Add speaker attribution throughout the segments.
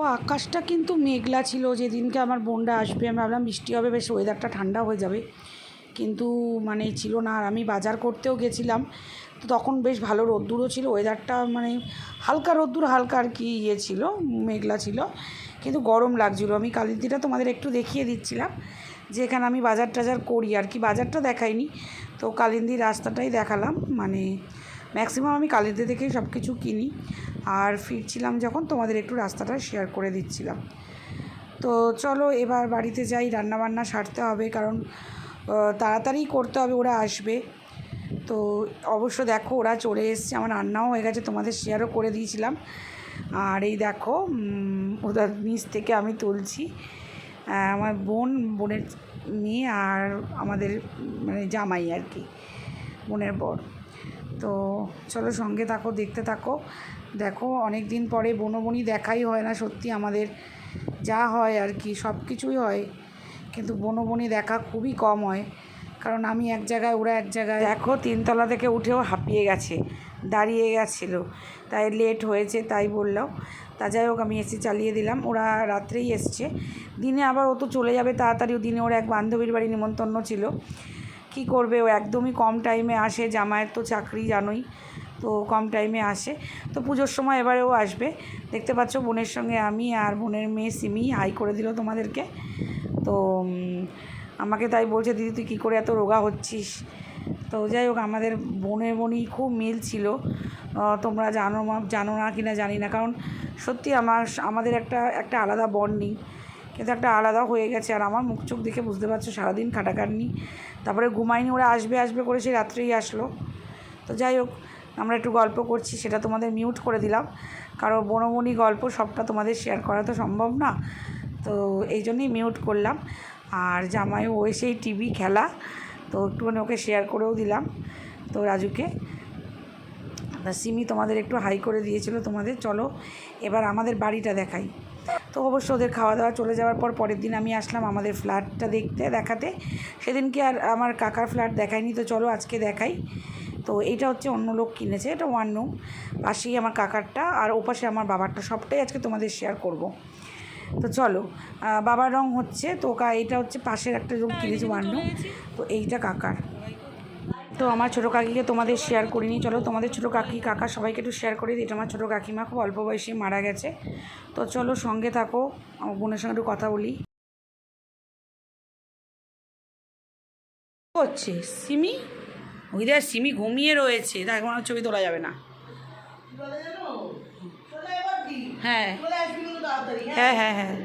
Speaker 1: ও, আকাশটা কিন্তু মেঘলা ছিল, যেদিনকে আমার বোনরা আসবে, আমি ভাবলাম বৃষ্টি হবে, বেশ ওয়েদারটা ঠান্ডা হয়ে যাবে। কিন্তু মানে ছিল না, আর আমি বাজার করতেও গেছিলাম, তো তখন বেশ ভালো রোদ্দুরও ছিল ওয়েদারটা মানে হালকা রোদ্দুর, হালকা আর কি ইয়ে ছিল, মেঘলা ছিল, কিন্তু গরম লাগছিল। আমি কালিদিটা তোমাদের একটু দেখিয়ে দিচ্ছিলাম, যে এখানে আমি বাজার টাজার করি, আর কি বাজারটা দেখাইনি, তো কালিন্দির রাস্তাটাই দেখালাম মানে ম্যাক্সিমাম আমি কালিন্দি থেকেই সব কিছু কিনি। আর ফিরছিলাম যখন তোমাদের একটু রাস্তাটা শেয়ার করে দিচ্ছিলাম। তো চলো এবার বাড়িতে যাই, রান্নাবান্না সারতে হবে কারণ তাড়াতাড়ি করতে হবে ওরা আসবে। তো অবশ্য দেখো ওরা চলে এসছে, আমার রান্নাও হয়ে গেছে, তোমাদের শেয়ারও করে দিয়েছিলাম। আর এই দেখো ওদের নিচ থেকে আমি তুলছি। আমার বোন, বোনের মেয়ে আর আমাদের মানে জামাই আর কি, বোনের বর। তো চলো সঙ্গে থাকো, দেখতে থাকো। দেখো অনেক দিন পরে বনবনি দেখাই হয় না সত্যি আমাদের। যা হয় আর কি, সব কিছুই হয়। কিন্তু বনবনি দেখা খুবই কম হয়। কারণ আমি এক জায়গায়, ওরা এক জায়গায়। দেখো, তিনতলা থেকে উঠেও হাঁপিয়ে গেছে, দাঁড়িয়ে গেছিল। তাই লেট হয়েছে, তাই বললাম তা যাই হোক, আমি এসি চালিয়ে দিলাম। ওরা রাত্রেই এসছে। দিনে আবার ও তো চলে যাবে তাড়াতাড়ি। দিনে ওর এক বান্ধবীর বাড়ি নিমন্ত্রণ ছিল। কি করবে? ও একদমই কম টাইমে আসে। জামাইয়ের তো চাকরি জানোই। তো কম টাইমে আসে। তো পুজোর সময় এবারেও আসবে। দেখতে পাচ্ছ বোনের সঙ্গে আমি আর বোনের মেয়ে সিমি হাই করে দিল তোমাদেরকে। তো আমাকে তাই বলছে, দিদি, তুই কী করে এত রোগা হচ্ছিস? তো যাই হোক, আমাদের বোনের বোনই খুব মিল ছিল। তোমরা জানো জানো না কি না জানি না। কারণ সত্যি আমার, আমাদের একটা একটা আলাদা বন্ডিং কিন্তু একটা আলাদা হয়ে গেছে। আর আমার মুখ চোখ দেখে বুঝতে পারছ, সারাদিন খাটাখাটনি। তারপরে ঘুমাইনি ওরা আসবে আসবে করে সেই রাত্রেই আসলো। তো যাই হোক আমরা একটু গল্প করছি, সেটা তোমাদের মিউট করে দিলাম। কারণ বনবনি গল্প সবটা তোমাদের শেয়ার করা তো সম্ভব না। তো এই জন্যই মিউট করলাম। আর জামাই ও এসেই টিভি খেলা, তো একটুখানি ওকে শেয়ার করেও দিলাম। তো রাজুকে, তা সিমি তোমাদের একটু হাই করে দিয়েছিল তোমাদের, চলো এবার আমাদের বাড়িটা দেখাই। তো অবশ্য ওদের খাওয়া দাওয়া চলে যাওয়ার পর পরের দিন আমি আসলাম আমাদের ফ্ল্যাটটা দেখতে, দেখাতে। সেদিনকে আর আমার কাকার ফ্ল্যাট দেখায়নি, তো চলো আজকে দেখাই। তো এইটা হচ্ছে অন্য লোক কিনেছে এটা ওয়ান রুম পাশেই আমার কাকারটা আর ওপাশে আমার বাবারটা সবটাই আজকে তোমাদের শেয়ার করব। তো চলো বাবার রং হচ্ছে তো কা এইটা হচ্ছে পাশের একটা রুম কিনেছে ওয়ান রুম তো এইটা কাকার। তো আমার ছোটো কাকিকে তোমাদের শেয়ার করিনি চলো তোমাদের ছোটো কাকি কাকা সবাইকে একটু শেয়ার করে দিই এটা আমার ছোটো কাকিমা খুব অল্প বয়সে মারা গেছে। তো চলো সঙ্গে থাকো আমার বোনের সঙ্গে একটু কথা বলি। হচ্ছে সিমি? ওই দেখ সিমি ঘুমিয়ে রয়েছে। তা এখন ছবি তোলা যাবে না। হ্যাঁ। হ্যাঁ হ্যাঁ হ্যাঁ।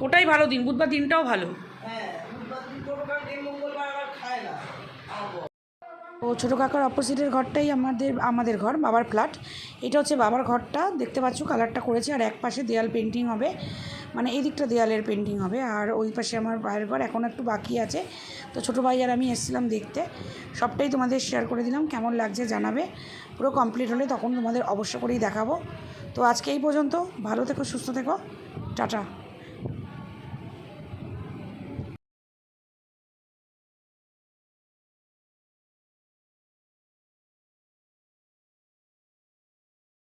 Speaker 1: ওটাই ভালো দিন, বুধবার দিনটাও ভালো। ও, ছোটো কাকার অপোজিটের ঘরটাই আমাদের আমাদের ঘর, বাবার ফ্ল্যাট। এটা হচ্ছে বাবার ঘরটা। দেখতে পাচ্ছ, কালারটা করেছে, আর এক পাশে দেয়াল পেন্টিং হবে। মানে এই দিকটা দেয়ালের পেন্টিং হবে। আর ওই পাশে আমার ভাইয়ের ঘর এখন একটু বাকি আছে। তো ছোটো ভাই আর আমি এসেছিলাম দেখতে। সবটাই তোমাদের শেয়ার করে দিলাম। কেমন লাগছে জানাবে। পুরো কমপ্লিট হলে তখন তোমাদের অবশ্য করেই দেখাবো। তো আজকে এই পর্যন্ত। ভালো থেকো, সুস্থ থেকো। টাটা।